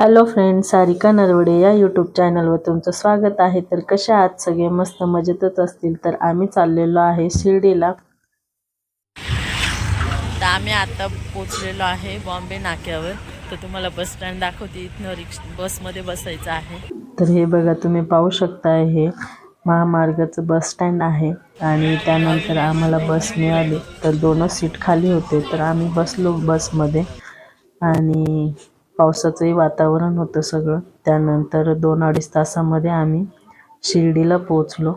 Hello friend Sarika Narwade या YouTube चॅनलवर तुमचं स्वागत आहे. तर कशा आहात? सगळे मस्त मजेतच असतील. तर आम्ही चाललेलो आहे शिर्डीला. तर आम्ही आता पोचलेलो आहे बॉम्बे नाक्यावर. तर तुम्हाला बस स्टँड दाखवते. इथनं रिक्ष बसमध्ये बसायचं आहे. तर हे बघा तुम्ही पाहू शकता हे महामार्गाचं बस स्टँड आहे. आणि त्यानंतर आम्हाला बस मिळाली. तर दोनच सीट खाली होते. तर आम्ही बसलो बसमध्ये आणि पावसाचंही वातावरण होतं सगळं. त्यानंतर दोन अडीच तासामध्ये आम्ही शिर्डीला पोचलो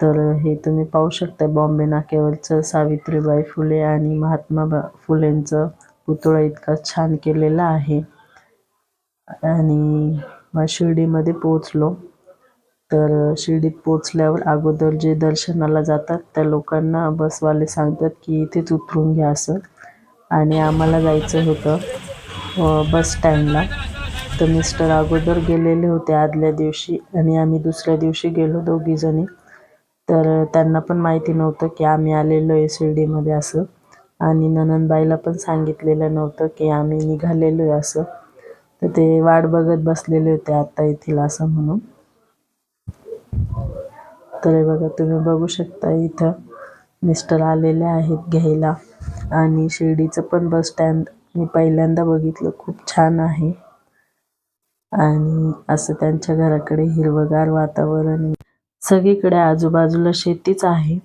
तर हे तुम्ही पाहू शकता बॉम्बे नाक्यावरचं सावित्रीबाई फुले आणि महात्मा बा फुलेंचं पुतळा इतका छान केलेला आहे. आणि मग शिर्डीमध्ये पोचलो तर शिर्डीत पोचल्यावर अगोदर जे दर्शनाला जातात त्या लोकांना बसवाले सांगतात की इथेच उतरून घ्या असं. आणि आम्हाला जायचं होतं. बस स्टँडला तर मिस्टर अगोदर गेलेले होते आदल्या दिवशी आणि आम्ही दुसऱ्या दिवशी गेलो दोघीजणी तर त्यांना पण माहिती नव्हतं की आम्ही आलेलो आहे शिर्डीमध्ये असं. आणि ननंदबाईला पण सांगितलेलं नव्हतं की आम्ही निघालेलो आहे असं. तर ते वाट बघत बसलेले होते आत्ता येथील असं म्हणून. तर हे बघा तुम्ही बघू शकता इथं मिस्टर आलेले आहेत घ्यायला. आणि शिर्डीचं पण बस स्टँड मी पहिल्यांदा बघितलं. खूप छान आहे. आणि असं त्यांच्या घराकडे हिरवगार वातावरण सगळीकडे आजूबाजूला शेतीच आहे.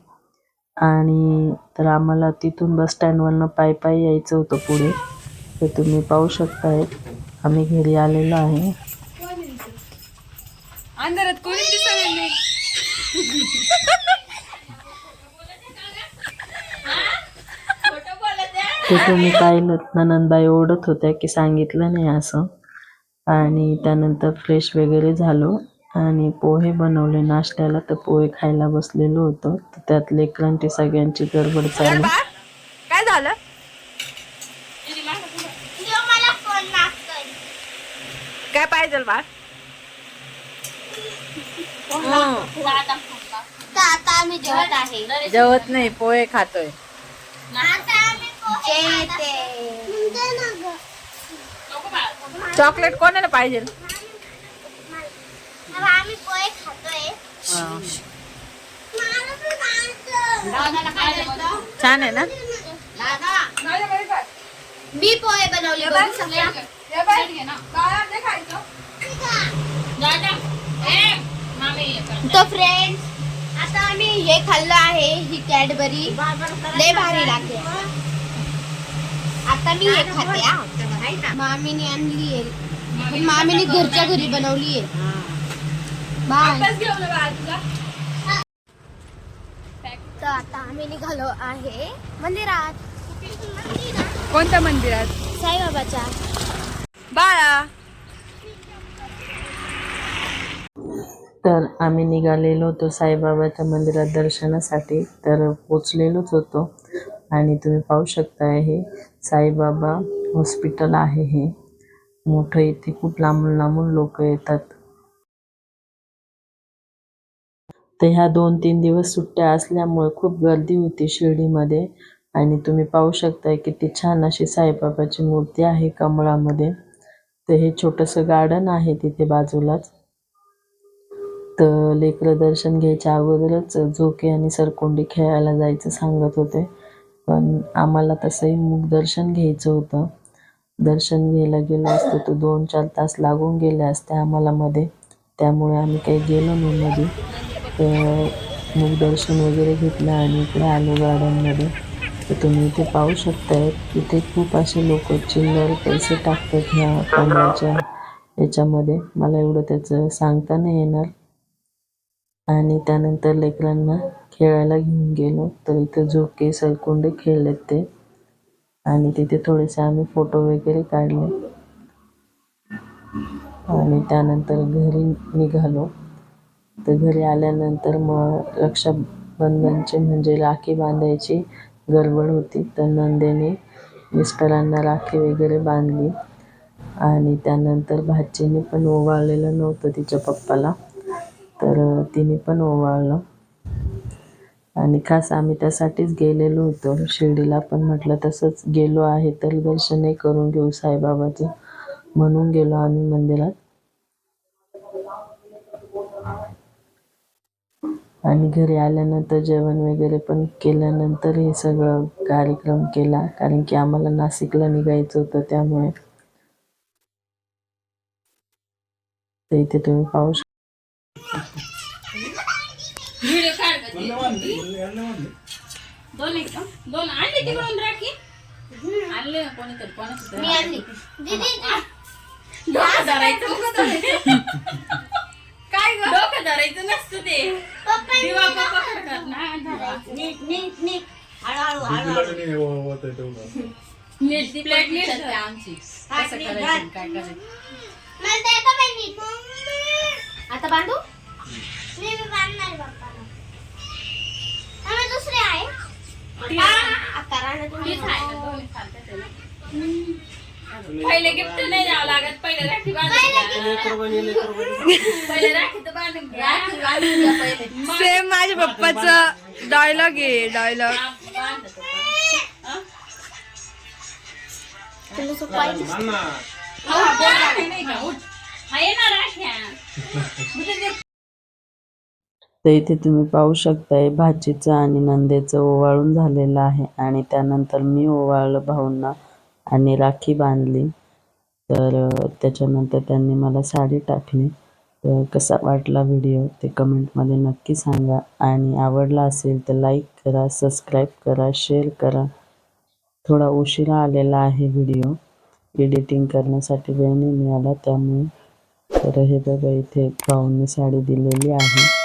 आणि तर आम्हाला तिथून बस स्टँडवरनं पायी पायी यायचं होतं पुढे. तर तुम्ही पाहू शकताय. आम्ही घरी आलेलो आहे. ते तुम्ही पाहिलं ननंदबाई ओढत होत्या की सांगितलं नाही असं. आणि त्यानंतर फ्रेश वगैरे झालो. आणि पोहे बनवले नाश्त्याला तर पोहे खायला बसलेलो होतो. तर त्यात लेकरांची सगळ्यांची गडबड चालू. काय झालं? काय पाहिजे जेवत नाही पोहे खातोय. चॉकलेट कोणाला पाहिजे? छान आहे ना? मी पोहे बनवले तर फ्रेंड्स आता आम्ही हे खाल्लं आहे ही भारी लागते. आता मी हे खाते हा. मामीने आणली आहे. मामीने घरच्या घरी बनवली आहे. बाय. तर आता आम्ही निघालो आहे मंदिरात. कोणत्या मंदिरात? साईबाबाच्या. बाळा. तर आम्ही निघालेलो होतो साईबाबाच्या मंदिरात दर्शनासाठी तर पोचलेलोच होतो. आणि तुम्ही पाहू शकताय हे साईबाबा हॉस्पिटल आहे हे. मोठं इथे खूप लांबून लांबून लोक येतात. तर ह्या दोन तीन दिवस सुट्ट्या असल्यामुळे खूप गर्दी होती शिर्डीमध्ये. आणि तुम्ही पाहू शकताय किती छान अशी साईबाबाची मूर्ती आहे कमळामध्ये. तर हे छोटंसं गार्डन आहे तिथे बाजूलाच. तर लेकरं दर्शन घ्यायच्या अगोदरच झोके आणि सरकोंडी खेळायला जायचं सांगत होते. पण आम्हाला तसंही मूक दर्शन घ्यायचं होतं. दर्शन घ्यायला गेलो असतो तर दोन चार तास लागून गेले असते आम्हाला मध्ये. त्यामुळे आम्ही काही गेलो नाही मध्ये. तर मूक दर्शन वगैरे घेतलं आणि इकडे आलो गार्डनमध्ये. तर तुम्ही इथे पाहू शकताय इथे खूप असे लोक चिल्लर पैसे टाकतात ह्या कमळाच्या याच्यामध्ये. मला एवढं त्याचं सांगता नाही येणार. आणि त्यानंतर लेकरांना खेळायला घेऊन गेलो. तर इथे झोके सरकोंडे खेळलेत ते. आणि तिथे थोडेसे आम्ही फोटो वगैरे काढले. आणि त्यानंतर घरी निघालो. तर घरी आल्यानंतर मग रक्षाबंधनचे म्हणजे राखी बांधायची गडबड होती. तर नंदेने मिस्टरांना राखी वगैरे बांधली. आणि त्यानंतर भाचीने पण ओवाळलेलं नव्हतं तिच्या पप्पाला. तर तिने पण ओवाळलं. आणि खास आम्ही त्यासाठीच गेलेलो होतो. शिर्डीला पण म्हटलं तसंच गेलो आहे तर दर्शनही करून घेऊ साईबाबाचं. म्हणून गेलो आम्ही मंदिरात. आणि घरी आल्यानंतर जेवण वगैरे पण केल्यानंतर हे सगळं कार्यक्रम केला. कारण की आम्हाला नाशिकला निघायचं होतं त्यामुळे. ते इथे तुम्ही पाहू शकता. दोन एक दोन आणले तिकडून राखी आणले कोणीतरी कोणाचं मी आणली दीदी डोकं धरायचं काय ग डोकं धरायचं नसतं ते पप्पा दिवा पप्पा करतात ना नीट नीट नीट हळूहळू हळूहळू नीट ती प्लेट नीट असते आमची कसं करायचं काय करायचं आता बांधू मी बी बांधणार बाप्पाला आम्ही दुसरे आहे आता राहणार तुम्ही पहिले गिफ्ट नाही द्यावं लागत पहिले राखी बांधून पहिले राखी तर बांधून घ्या. राखी बांधून घ्या पहिले. सेम माझ्या पप्पाचं डायलॉग आहे डायलॉग. तर इथे तुम्ही पाहू शकताय भाचीचं आणि नंदेचं ओवाळून झालेलं आहे आणि त्यानंतर मी ओवाळलं भाऊंना. आणि राखी बांधली. तर त्याच्यानंतर त्यांनी मला साडी टाकली. तर कसा वाटला व्हिडिओ ते कमेंटमध्ये नक्की सांगा. आणि आवडला असेल तर लाईक करा सबस्क्राईब करा शेअर करा. थोडा उशिरा आलेला आहे व्हिडिओ. एडिटिंग करण्यासाठी वेळ नाही मिळाला त्यामुळे. तर हे बघा इथे भाऊंनी साडी दिलेली आहे.